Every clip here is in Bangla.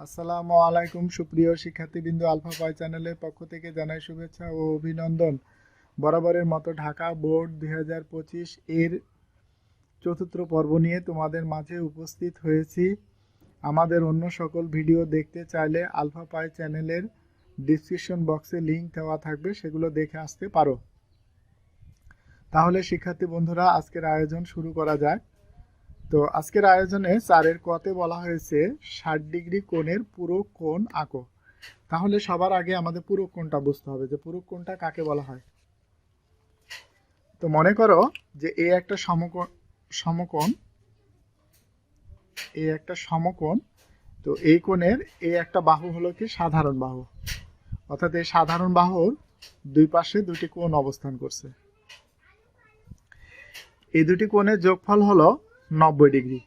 আসসালামু আলাইকুম, সুপ্রিয় শিক্ষার্থীবৃন্দ আলফা পাই চ্যানেলের পক্ষ থেকে জানাই শুভেচ্ছা ও অভিনন্দন। বরাবরের মতো ঢাকা বোর্ড দুই হাজার পঁচিশ এর চতুর্থ পর্ব নিয়ে তোমাদের মাঝে উপস্থিত হয়েছি। আমাদের অন্য সকল ভিডিও দেখতে চাইলে আলফা পাই চ্যানেলের ডিসক্রিপশন বক্সে লিঙ্ক দেওয়া থাকবে, সেগুলো দেখে আসতে পারো। তাহলে শিক্ষার্থী বন্ধুরা, আজকের আয়োজন শুরু করা যায় তো আজকের আয়োজনে চারের কতে বলা হয়েছে, ষাট ডিগ্রি কোণের পুরো কোণ আঁকো। তাহলে সবার আগে আমাদের পুরো কোণটা বুঝতে হবে যে পুরো কোণটা কাকে বলা হয়। তো মনে করো যে এ একটা সমকোণ সমকোণ, এ একটা সমকোণ, তো এই কোণের এই একটা বাহু হলো কি সাধারণ বাহু। অর্থাৎ এই সাধারণ বাহুর দুই পাশে দুটি কোণ অবস্থান করছে। এই দুটি কোণের যোগফল হলো নব্বই ডিগ্রি।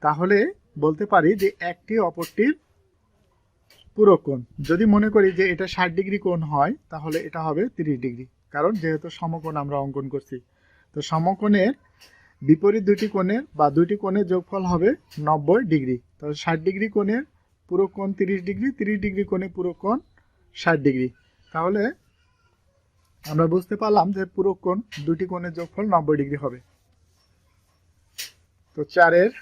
তাহলে বলতে পারি যে একটি অপরটির পুরো কোণ। যদি মনে করি যে এটা ষাট ডিগ্রি কোণ হয়, তাহলে এটা হবে তিরিশ ডিগ্রি। কারণ যেহেতু সমকোণ আমরা অঙ্কন করছি। তো সমকোণের বিপরীত দুটি কোণের বা দুটি কোণের যোগফল হবে নব্বই ডিগ্রি। তো ষাট ডিগ্রি কোণের পুরো কোণ তিরিশ ডিগ্রি তিরিশ ডিগ্রি কোণে পুরো কোণ ষাট ডিগ্রি। তাহলে আমরা বুঝতে পারলাম যে পুরো কোণ দুটি কোণের যোগফল নব্বই ডিগ্রি হবে। তো চারের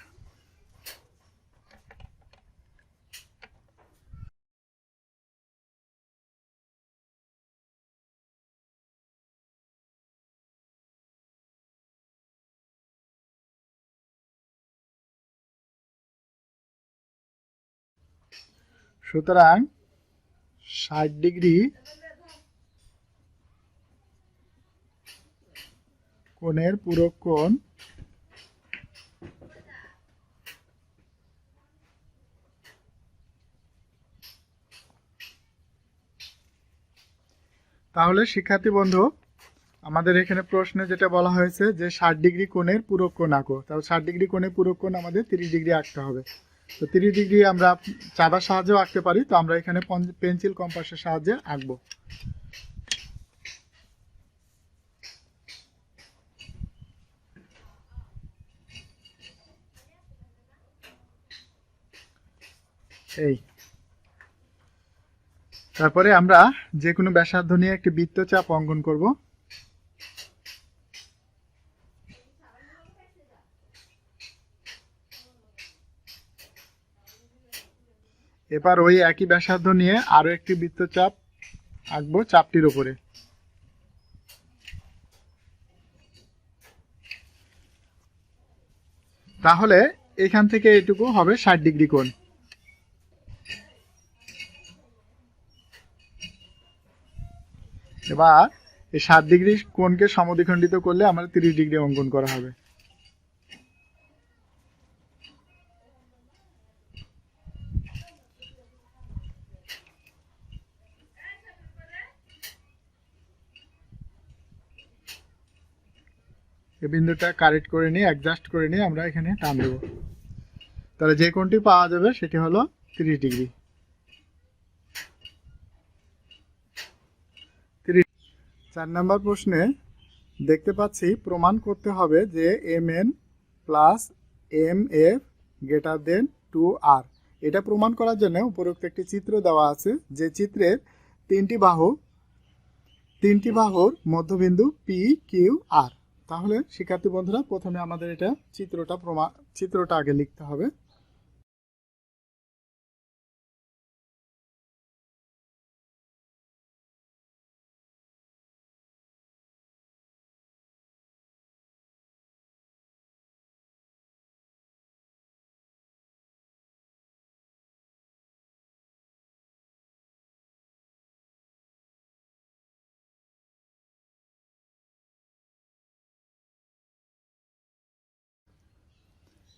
সুতরাং ষাট ডিগ্রি কোণের পুরো কোণ তাহলে শিক্ষার্থী বন্ধু, আমাদের এখানে প্রশ্নে যেটা বলা হয়েছে যে ষাট ডিগ্রি কোণের পুরো কোণ আঁকো। তাহলে ষাট ডিগ্রি কোণের পুরো কোণ আমাদের তিরিশ ডিগ্রি আঁকতে হবে। তো তিরিশ ডিগ্রি আমরা চাঁদার সাহায্যেও আঁকতে পারি, তো আমরা এখানে পেন্সিল কম্পাসের সাহায্যে আঁকবো। এই। তারপরে আমরা যে কোনো ব্যাসার্ধ নিয়ে একটি বৃত্তচাপ অঙ্কন করব। এবার ওই একই ব্যাসার্ধ নিয়ে আরও একটি বৃত্তচাপ আঁকবো চাপটির উপরে। তাহলে এখান থেকে এটুকু হবে ষাট ডিগ্রি কোণ। এবার এই সাত ডিগ্রি কোণকে সমদ্বিখণ্ডিত করলে আমাদের তিরিশ ডিগ্রি অঙ্কন করা হবে। এই বিন্দুটা কারেক্ট করে নিয়ে অ্যাডজাস্ট করে নিয়ে আমরা এখানে টান দেবো। তাহলে যে কোনটি পাওয়া যাবে সেটি হলো তিরিশ ডিগ্রি। চার নম্বর প্রশ্নে দেখতে পাচ্ছি প্রমাণ করতে হবে যে M N plus M F greater than two R. এটা প্রমাণ করার জন্য উপরোক্ত একটি চিত্র দেওয়া আছে, যে চিত্রের তিনটি বাহু, তিনটি বাহুর মধ্যবিন্দু পি, কিউ, আর। তাহলে শিক্ষার্থী বন্ধুরা, প্রথমে আমাদের এটা চিত্রটা প্রমাণ চিত্রটা আগে লিখতে হবে।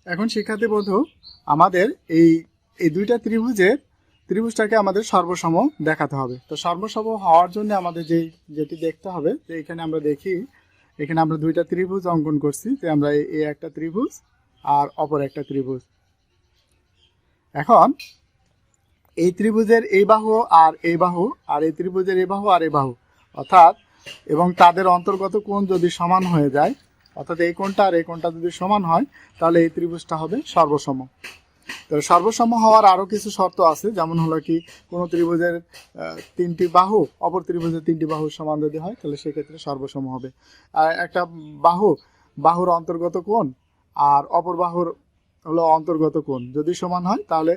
এখন শিক্ষার্থী বন্ধু, আমাদের এই এই দুইটা ত্রিভুজের ত্রিভুজটাকে আমাদের সর্বসম দেখাতে হবে। তো সর্বসম হওয়ার জন্য আমাদের যেই যেটি দেখতে হবে যে এখানে আমরা দেখি, এখানে আমরা দুইটা ত্রিভুজ অঙ্কন করছি যে আমরা এই একটা ত্রিভুজ আর অপর একটা ত্রিভুজ। এখন, এই ত্রিভুজের এই বাহু আর এই বাহু, আর এই ত্রিভুজের এই বাহু আর এই বাহু, অর্থাৎ, এবং তাদের অন্তর্গত কোণ যদি সমান হয়ে যায় অর্থাৎ এই কোণটা আর এই কোণটা যদি সমান হয়, তাহলে এই ত্রিভুজটা হবে সর্বসম। তো সর্বসম হওয়ার আরও কিছু শর্ত আছে, যেমন হলো কি, কোনো ত্রিভুজের তিনটি বাহু, অপর ত্রিভুজের তিনটি বাহু সমান যদি হয়, তাহলে সেক্ষেত্রে সর্বসম হবে। আর একটা বাহু, বাহুর অন্তর্গত কোণ, আর অপর বাহুর হলো অন্তর্গত কোণ। যদি সমান হয়, তাহলে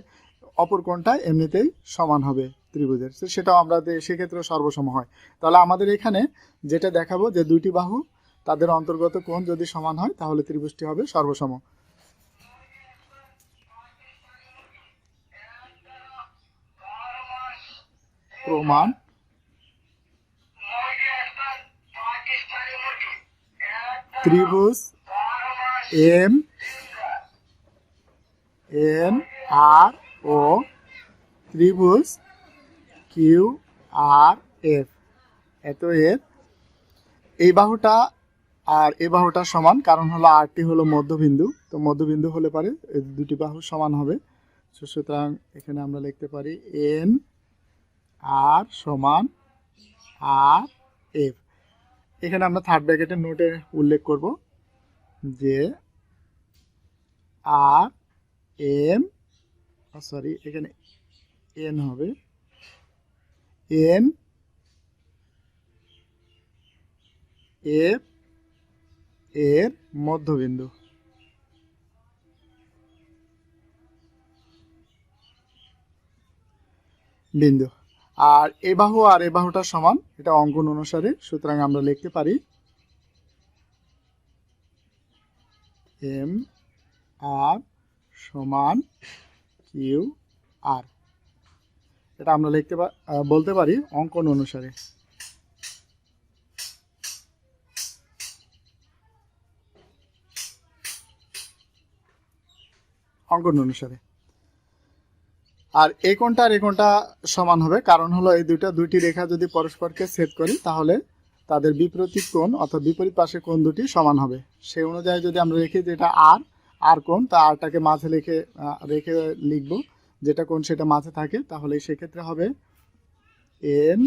অপর কোণটা এমনিতেই সমান হবে ত্রিভুজের। সেটাও আমরা সেক্ষেত্রে সর্বসম হয়। তাহলে আমাদের এখানে যেটা দেখাবো যে দুইটি বাহু তাদের অন্তর্গত কোণ যদি সমান হয়, তাহলে ত্রিভুজটি হবে সর্বসম। প্রমাণ। ত্রিভুজ এম, এন, আর, ও। ত্রিভুজ কিউ, আর, এফ। এত এর এই বাহুটা আর এ বাহুটা সমান, কারণ হলো আরটি হলো মধ্যবিন্দু, তো মধ্যবিন্দু হলে পারে দুটি বাহু সমান হবে। সুতরাং এখানে আমরা লিখতে পারি এন আর সমান আর এফ। এখানে আমরা থার্ড ব্র্যাকেটের নোটে উল্লেখ করব যে আর এম সরি এখানে এন হবে। এন, এফ এর মধ্যবিন্দু। বিন্দু। আর এ বাহু আর এ বাহুটা সমান, এটা অঙ্কন অনুসারে, সুতরাং আমরা লিখতে পারি এম আর সমান কিউ আর। এটা আমরা লিখতে বলতে পারি অঙ্কন অনুসারে। অঙ্কন অনুসারে। আর এই কোণটা আর এই কোণটা সমান হবে। কারণ হলো এই দুইটা দুইটি রেখা যদি পরস্পরকে ছেদ করি তাহলে তাদের বিপরীত কোণ অর্থাৎ বিপরীত পাশে কোণ দুটি সমান হবে। সেই অনুযায়ী যদি আমরা রেখে যে এটা আর আর কোণ তা আরটাকে মাঝে আহ, রেখে লিখব। যেটা কোণ সেটা মাঝে থাকে তাহলে সেক্ষেত্রে হবে এন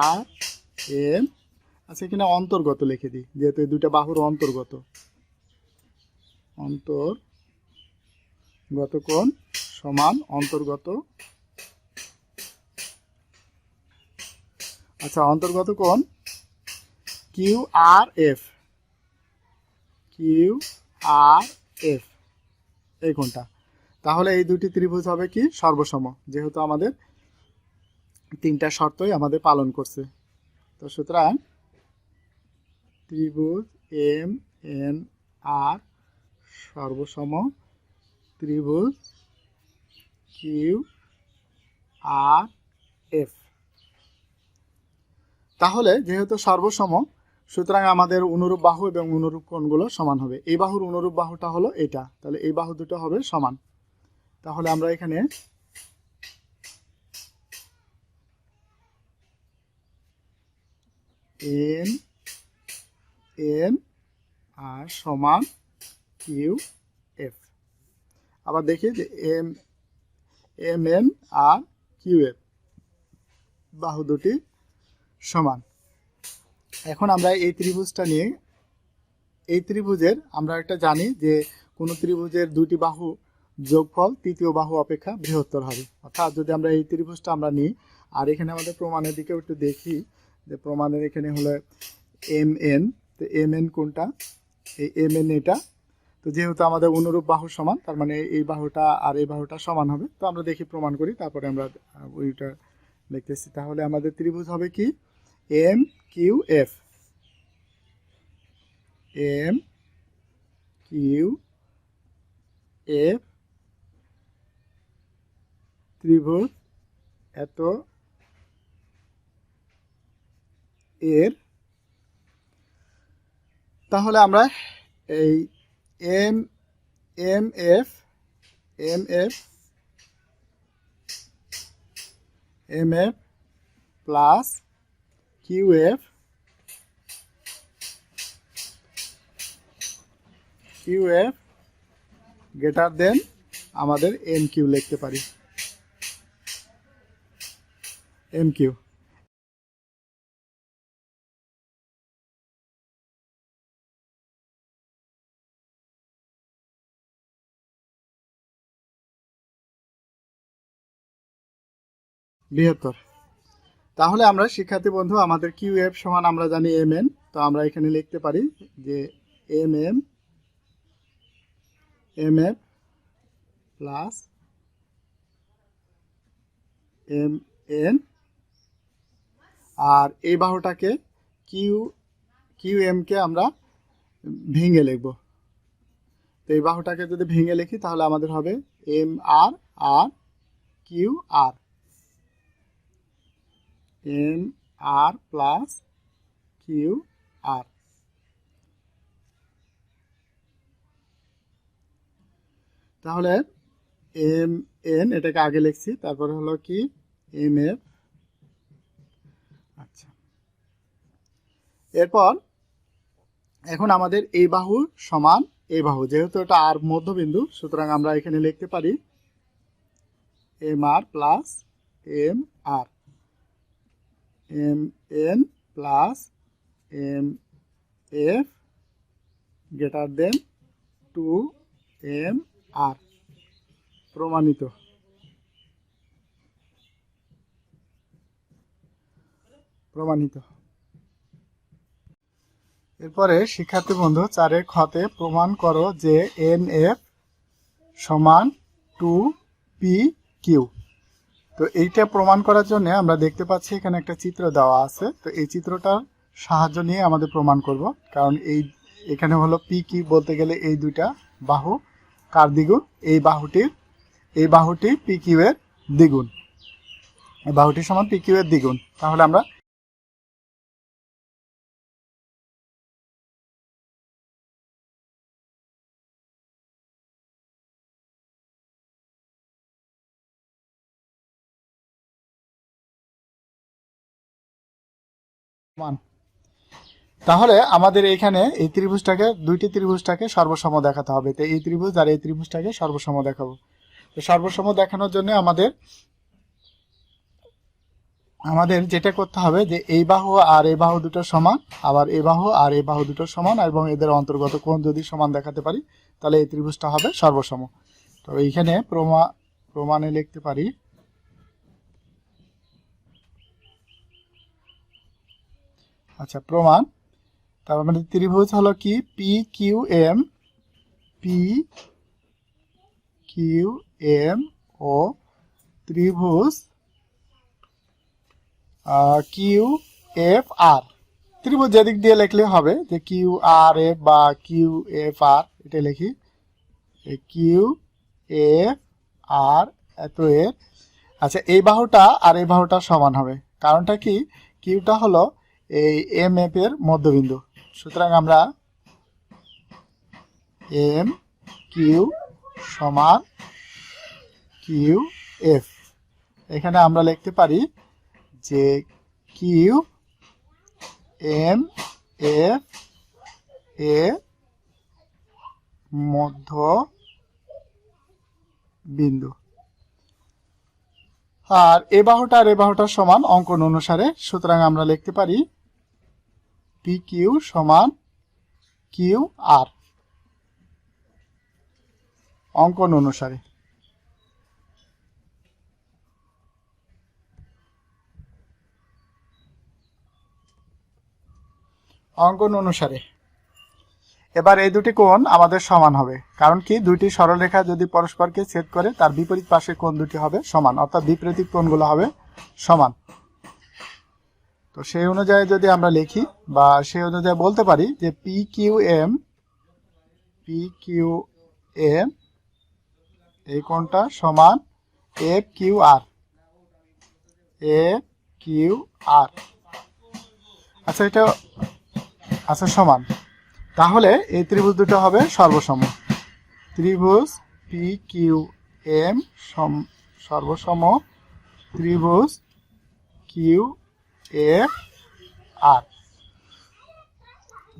আর এন আচ্ছা এখানে অন্তর্গত লিখে দিই যেহেতু এই দুইটা বাহুর অন্তর্গত। অন্তর্গত কোণ সমান অন্তর্গত। আচ্ছা অন্তর্গত কোণ Q R F. Q R F. এই কোণটা। তাহলে এই দুটি ত্রিভুজ হবে কি? সর্বসম। যেহেতু আমাদের তিনটা শর্তই আমাদের পালন করছে। তো সুতরাং ত্রিভুজ এম, এন, আর সর্বসম ত্রিভুজ কিউ আর এফ তাহলে যেহেতু সর্বসম সুতরাং আমাদের অনুরূপ বাহু এবং অনুরূপ কোণগুলো সমান হবে। এই বাহুর অনুরূপ বাহুটা হলো এটা। তাহলে এই বাহু দুটো হবে সমান। তাহলে আমরা এখানে এন এন আর সমান কিউ আবার দেখি যে M M, N, R, Q, F. বাহু দুটি সমান। এখন আমরা এই ত্রিভুজটা নিয়ে, এই ত্রিভুজের আমরা একটা জানি যে কোনো ত্রিভুজের দুটি বাহু যোগফল, তৃতীয় বাহু অপেক্ষা বৃহত্তর হবে। অর্থাৎ যদি আমরা এই ত্রিভুজটা আমরা নিই, আর এখানে আমাদের প্রমাণের দিকেও একটু দেখি, যে প্রমাণের এখানে হলো এম, এন। তো এম, এন কোনটা? এই এম, এন এটা তো যেহেতু আমাদের অনুরূপ বাহু সমান, তার মানে এই বাহুটা আর এই বাহুটা সমান হবে। তো আমরা দেখি প্রমাণ করি, তারপরে আমরা ওইটা দেখতেছি। তাহলে আমাদের ত্রিভুজ হবে কি? M Q F M Q F ত্রিভুজ এত এর। তাহলে আমরা এই M M F M F M F plus Q F Q F greater than আমাদের এম কিউ লিখতে পারি। এম কিউ বৃহত্তর। তাহলে আমরা শিক্ষার্থী বন্ধু, আমাদের কিউ এফ সমান আমরা জানি এম এন, তো আমরা এখানে লিখতে পারি যে M M M F plus M N, আর এই বাহুটাকে কিউ কিউ এমকে আমরা ভেঙে লিখব। তো এই বাহুটাকে যদি ভেঙে লিখি, তাহলে আমাদের হবে M R R Q R. M R plus Q R তাহলে এম এন এটাকে আগে লিখছি, তারপরে হলো কি? এম এফ আচ্ছা। এরপর এখন আমাদের এই বাহু সমান এই বাহু, যেহেতু এটা আর মধ্যবিন্দু, সুতরাং আমরা এখানে লিখতে পারি M R plus M R M N plus M F greater than two M R প্রমাণিত। প্রমাণিত। এরপরে শিক্ষার্থী বন্ধু চারে খতে প্রমাণ করো যে এন এফ সমান টু পি কিউ। তো এইটা প্রমাণ করার জন্য আমরা দেখতে পাচ্ছি এখানে একটা চিত্র দেওয়া আছে। তো এই চিত্রটার সাহায্য নিয়ে আমাদের প্রমাণ করব। কারণ এই, এখানে হলো পি কি বলতে গেলে এই দুইটা বাহু, কার দ্বিগুণ? এই বাহুটির, এই বাহুটি পি কিউ এর দ্বিগুণ। এই বাহুটির সমান পি কিউ এর দ্বিগুণ। তাহলে আমরা মান তাহলে আমাদের এখানে এই ত্রিভুজটাকে, দুইটি ত্রিভুজটাকে সর্বসম দেখাতে হবে। তো এই ত্রিভুজ আর এই ত্রিভুজটাকে সর্বসম দেখাবো। তো সর্বসম দেখানোর জন্য আমাদের আমাদের যেটা করতে হবে যে এই বাহু আর এই বাহু দুটো সমান, আবার এই বাহু আর এই বাহু দুটো সমান, এবং এদের অন্তর্গত কোণ যদি সমান দেখাতে পারি, তাহলে এই ত্রিভুজটা হবে সর্বসম। তো এইখানে প্রমা, প্রমাণে লিখতে পারি আচ্ছা প্রমাণ। তারপর আমাদের ত্রিভুজ হলো কি? P Q M P Q M ও ত্রিভুজ কিউ এফ আর ত্রিভুজ যেদিক দিয়ে লিখলে হবে যে কিউ আর এফ বা কিউ এফ আর এটা লিখি। কিউ এফ আর এত এর। আচ্ছা এই বাহুটা আর এই বাহুটা সমান হবে। কারণটা কি? কিউটা হলো এই এম এফ এর মধ্যবিন্দু। সুতরাং আমরা এম কিউ সমান কিউ এফ এখানে আমরা লিখতে পারি যে কিউ এম এফ এ মধ্য বিন্দু আর এ বাহুটা আর এ বাহুটার সমান অঙ্কন অনুসারে। সুতরাং আমরা লিখতে পারি পি কিউ সমান কিউ আর অঙ্কন অনুসারে। অঙ্কন অনুসারে। এবার এই দুটি কোণ আমাদের সমান হবে, কারণ কি দুইটি সরলরেখা যদি পরস্পরকে ছেদ করে, তার বিপরীত পাশে কোণ দুটি হবে সমান, অর্থাৎ বিপরীত কোণগুলো হবে সমান। তো সেই অনুযায়ী যদি আমরা লিখি বা সেই অনুযায়ী বলতে পারি যে P Q M P Q M এই কোণটা সমান F Q R F Q R আচ্ছা এটা আচ্ছা সমান। তাহলে এই ত্রিভুজ দুটো হবে সর্বসম। ত্রিভুজ পি কিউ এম সর্বসম ত্রিভুজ কিউ এফ আর।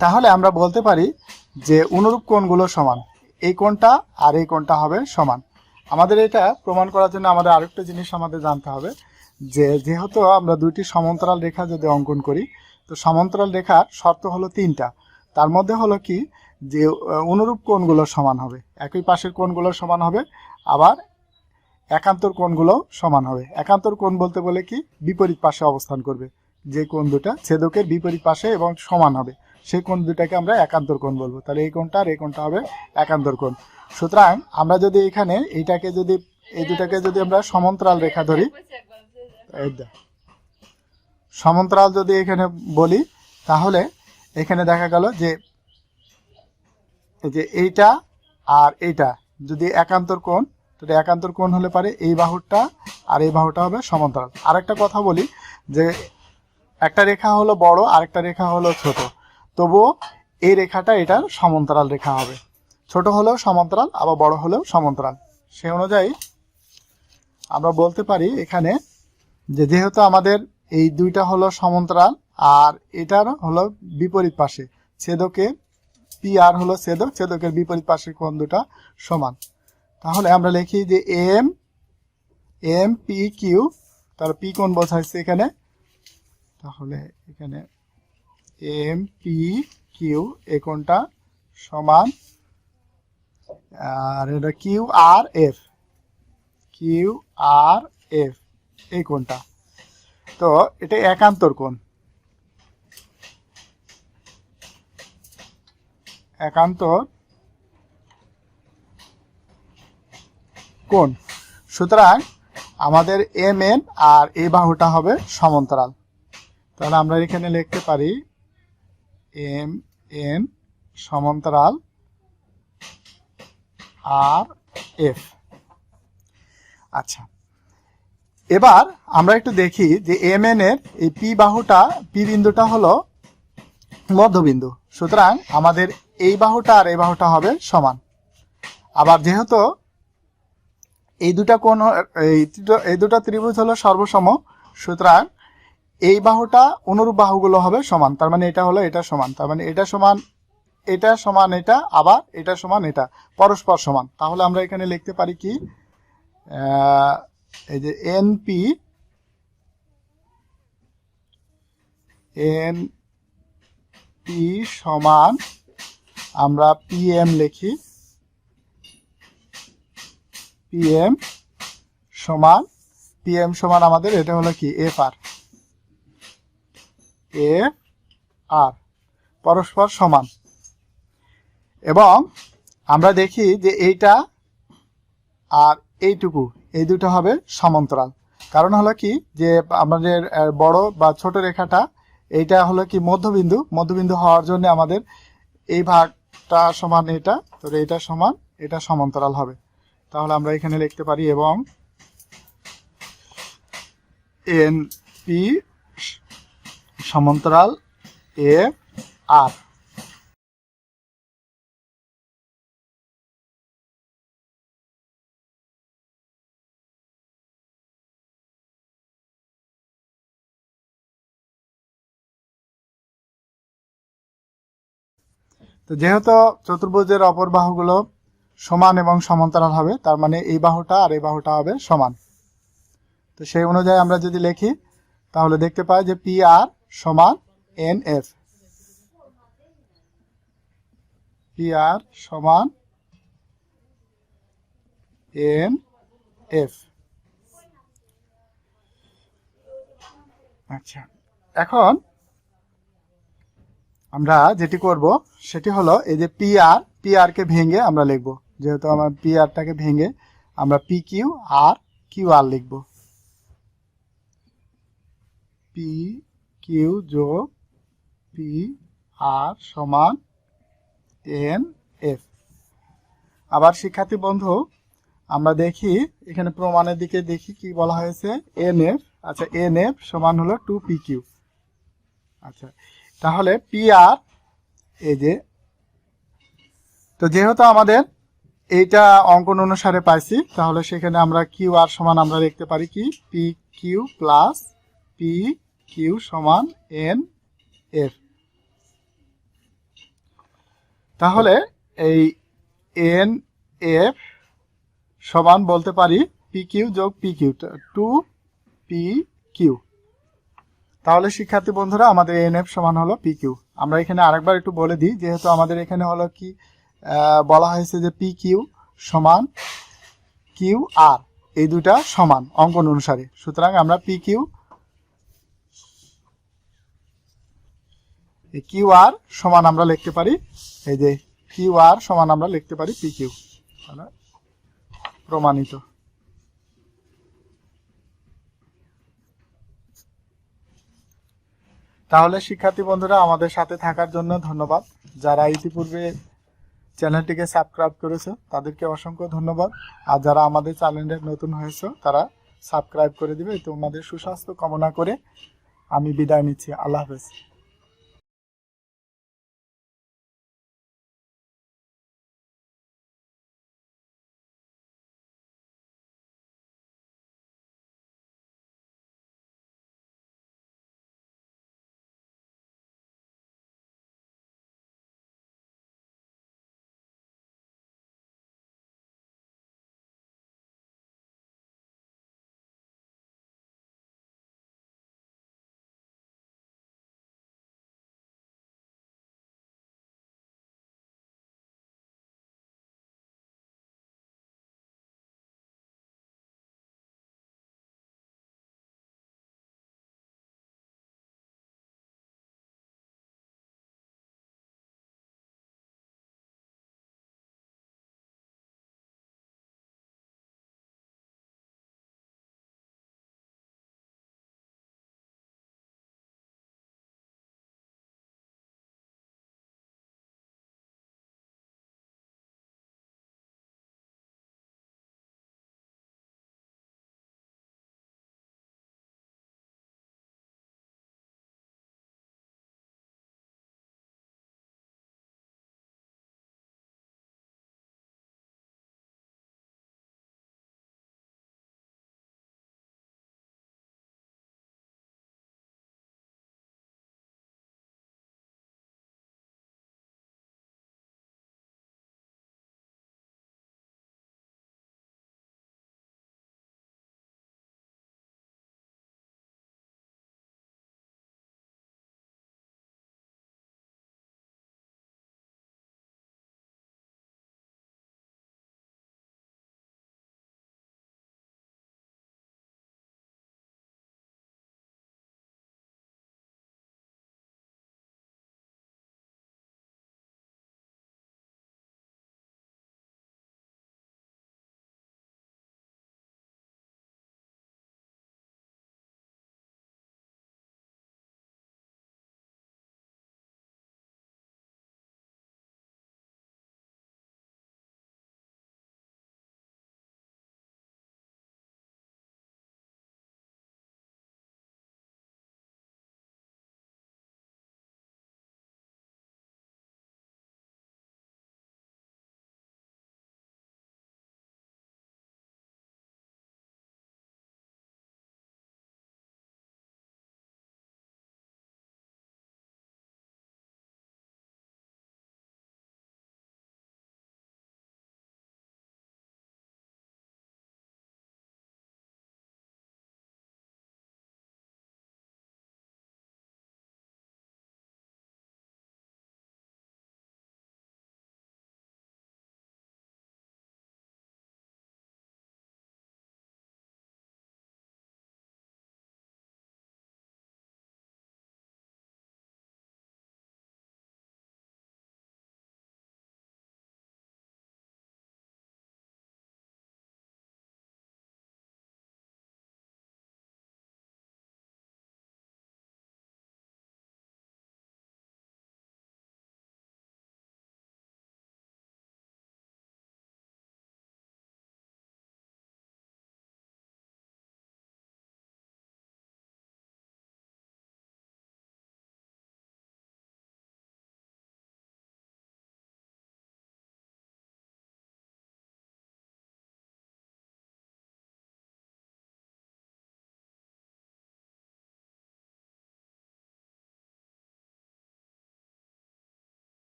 তাহলে আমরা বলতে পারি যে অনুরূপ কোণগুলো সমান। এই কোণটা আর এই কোণটা হবে সমান। আমাদের এটা প্রমাণ করার জন্য আমাদের আরেকটা জিনিস আমাদের জানতে হবে, যে যেহেতু আমরা দুইটি সমান্তরাল রেখা যদি অঙ্কন করি, তো সমান্তরাল রেখার শর্ত হলো তিনটা। তার মধ্যে হলো কি, যে, অনুরূপ কোণগুলো সমান হবে। একই পাশের কোণগুলো সমান হবে, আবার একান্তর কোণগুলো সমান হবে। একান্তর কোণ বলতে বলে কি? বিপরীত পাশে অবস্থান করবে। যে কোণ দুটা ছেদকের বিপরীত পাশে এবং সমান হবে। সেই কোণ দুটাকে আমরা একান্তর কোণ বলব। তাহলে এই কোণটা আর এই কোণটা হবে একান্তর কোণ। সুতরাং আমরা যদি এখানে এইটাকে যদি, এই দুটাকে যদি আমরা সমান্তরাল রেখা ধরি সমান্তরাল যদি এখানে বলি, তাহলে এখানে দেখা গেল যে যে এইটা আর এইটা, যদি একান্তর কোণ তাহলে একান্তর কোণ হলে পারে? এই বাহুটা আর এই বাহুটা হবে সমান্তরাল। আরেকটা কথা বলি, যে একটা রেখা হলো বড়, আরেকটা রেখা হলো ছোট। তবুও এই রেখাটা এটার সমান্তরাল রেখা হবে। ছোট হলেও সমান্তরাল, আবার বড় হলেও সমান্তরাল। সেই অনুযায়ী আমরা বলতে পারি এখানে যে যেহেতু আমাদের এই দুইটা হলো সমান্তরাল, আর এটার হলো বিপরীত পাশে। ছেদকের পি আর হলো ছেদক, ছেদকের বিপরীত পাশের কোণ দুটা সমান। তাহলে আমরা লিখি যে এম এম পি কিউ তার পি কোণ বোঝাইছে এখানে? তাহলে এখানে এম পি কিউ এই কোনটা? সমান, আর এটা Q R F Q R F এই কোনটা? তো এটা একান্তর কোণ। একান্তর কোণ সুতরাং আমাদের এম এন আর এই বাহুটা হবে সমান্তরাল। তাহলে আমরা এখানে লিখতে পারি এম এন সমান্তরাল আর এফ। আচ্ছা এবার আমরা একটু দেখি যে এম এন এর এই পি বাহুটা, পি বিন্দুটা হলো মধ্যবিন্দু। সুতরাং আমাদের এই বাহুটা আর এই বাহুটা হবে সমান। আবার যেহেতু এই দুটা হ- এই দুটো- ত্রিভুজ হলো সর্বসম। সুতরাং এই বাহুটা অনুরূপ বাহুগুলো হবে সমান। তার মানে এটা হলো এটা সমান। তার মানে এটা সমান এটা সমান এটা, আবার এটা সমান এটা। পরস্পর সমান। তাহলে আমরা এখানে লিখতে পারি কি? এই যে এন পি এন পি সমান আমরা পিএম লিখি। পিএম সমান পিএম সমান আমাদের, এটা হলো কি? এফ আর এফ আর পরস্পর সমান। এবং আমরা দেখি যে এইটা আর এইটুকু, এই দুটো হবে সমান্তরাল। কারণ হলো কি? যে আমাদের বড় বা ছোট রেখাটা, এইটা হলো কি মধ্যবিন্দু। মধ্যবিন্দু হওয়ার জন্য আমাদের এই ভাগটা সমান এটা, তো এটা সমান, এটা সমান্তরাল হবে। তাহলে আমরা এখানে লিখতে পারি এবং এন পি সমান্তরাল এ আর। তো যেহেতু চতুর্ভুজের অপর বাহুগুলো সমান এবং সমান্তরাল হবে, তার মানে এই বাহুটা আর এই বাহুটা হবে সমান। তো সেই অনুযায়ী আমরা যদি লিখি, তাহলে দেখতে পাই যে পি আর সমান এন এফ পি আর সমান এন এফ আচ্ছা এখন আমরা যেটি করব, সেটি হলো এই যে পি আর পি আর কে ভেঙে আমরা লিখব। যেহেতু আমার পি আরটাকে ভেঙে আমরা P Q R Q R লিখব। পি কিউ যোগ পি আর সমান এন এফ আবার শিক্ষার্থী বন্ধু, আমরা দেখি, এখানে প্রমাণের দিকে দেখি কি বলা হয়েছে এন এফ আচ্ছা এন এফ সমান হলো টু পি কিউ আচ্ছা তাহলে পি আর এই যে, তো যেহেতু আমাদের এইটা অঙ্কন অনুসারে পাইছি। তাহলে সেখানে আমরা কিউ আর সমান আমরা দেখতে পারি কি? P Q plus P Q সমান এন এফ তাহলে এই এন এফ সমান বলতে পারি পি কিউ যোগ P Q two P Q তাহলে শিক্ষার্থী বন্ধুরা, আমাদের এন এফ সমান হলো পি কিউ আমরা এখানে আরেকবার একটু বলে দিই, যেহেতু আমাদের এখানে হলো কি বলা হয়েছে যে পি কিউ সমান কিউ আর এই দুটা সমান অঙ্কন অনুসারে। সুতরাং আমরা পি কিউ কিউ আর সমান আমরা লিখতে পারি, এই যে কিউ আর সমান আমরা লিখতে পারি পি কিউ প্রমাণিত। তাহলে শিক্ষার্থী বন্ধুরা, আমাদের সাথে থাকার জন্য ধন্যবাদ। যারা ইতিপূর্বে চ্যানেলটিকে সাবস্ক্রাইব করেছ, তাদেরকে অসংখ্য ধন্যবাদ। আর যারা আমাদের চ্যানেলে নতুন হয়েছে, তারা সাবস্ক্রাইব করে দিবে। তোমাদের সুস্বাস্থ্য কামনা করে আমি বিদায় নিচ্ছি। আল্লাহ হাফেজ।